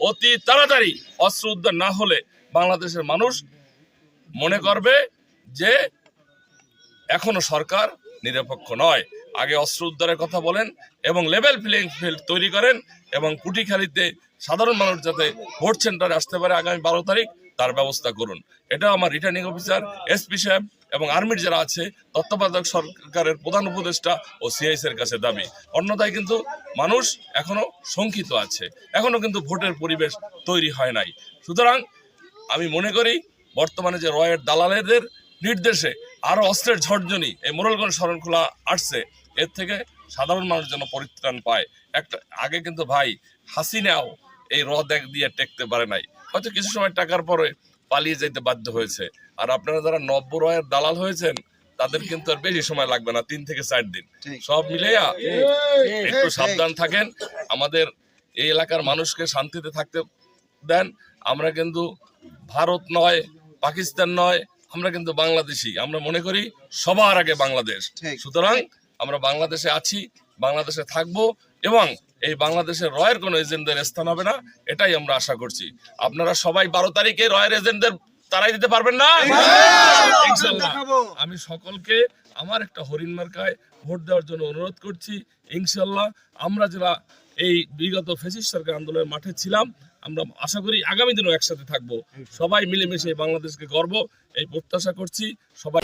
অতি তাড়াতাড়ি অস্ত্র উদ্ধার না হলে বাংলাদেশের মানুষ মনে করবে যে এখনও সরকার নিরপেক্ষ নয়। আগে অস্ত্র উদ্ধারের কথা বলেন এবং লেভেল প্লেইং ফিল্ড তৈরি করেন এবং কুটিখালিতে সাধারণ মানুষ যাতে ভোট সেন্টারে আসতে পারে আগামী বারো তারিখ। তার ব্যবস্থা করুন। এটা আমার রিটার্নিং অফিসার এসপি সাহেব এবং আর্মির যারা আছে, তত্ত্বাবধায়ক সরকারের প্রধান উপদেষ্টা ও সিআইএস এর কাছে দাবি। অন্যথায় কিন্তু মানুষ এখনও শঙ্কিত আছে। এখনও কিন্তু ভোটের পরিবেশ তৈরি হয় নাই। সুতরাং আমি মনে করি, বর্তমানে যে রয়ের দালালেদের নির্দেশে আরও অস্ত্রের ঝড়জনি এই মোরলগঞ্জ শরণখোলা আসছে, এর থেকে সাধারণ মানুষ যেন পরিত্রাণ পায়। একটা, আগে কিন্তু ভাই হাসিনাও এই র দেখ দিয়ে টেকতে পারে নাই। হয়তো কিছু সময় টাকার পরে পালিয়ে যেতে বাধ্য হয়েছে। আর আপনারা যারা নব্য রয়ের দালাল হয়েছেন তাদের কিন্তু আর বেশি সময় লাগবে না তিন থেকে চার দিন। সব মিলেয়া একটু সাবধান থাকেন। আমাদের এই এলাকার মানুষকে শান্তিতে থাকতে দেন। আমরা কিন্তু ভারত নয় পাকিস্তান নয় আমরা কিন্তু বাংলাদেশি। আমরা মনে করি সবার আগে বাংলাদেশ। সুতরাং আমরা বাংলাদেশে আছি বাংলাদেশে থাকব এবং এই বাংলাদেশের রয়ের কোনো এজেন্টদের স্থান হবে না এটাই আমরা আশা করছি। আপনারা সবাই বারো তারিখে রয়ের এজেন্টদের তারাই দিতে পারবেন না? আমি সকলকে আমার একটা হরিণ মার্কায় ভোট দেওয়ার জন্য অনুরোধ করছি। ইনশাল্লাহ আমরা যারা এই বিগত ফেসিস সরকার আন্দোলনের মাঠে ছিলাম আমরা আশা করি আগামী দিনও একসাথে থাকব। সবাই মিলেমিশে এই বাংলাদেশকে গর্ব এই প্রত্যাশা করছি। সবাই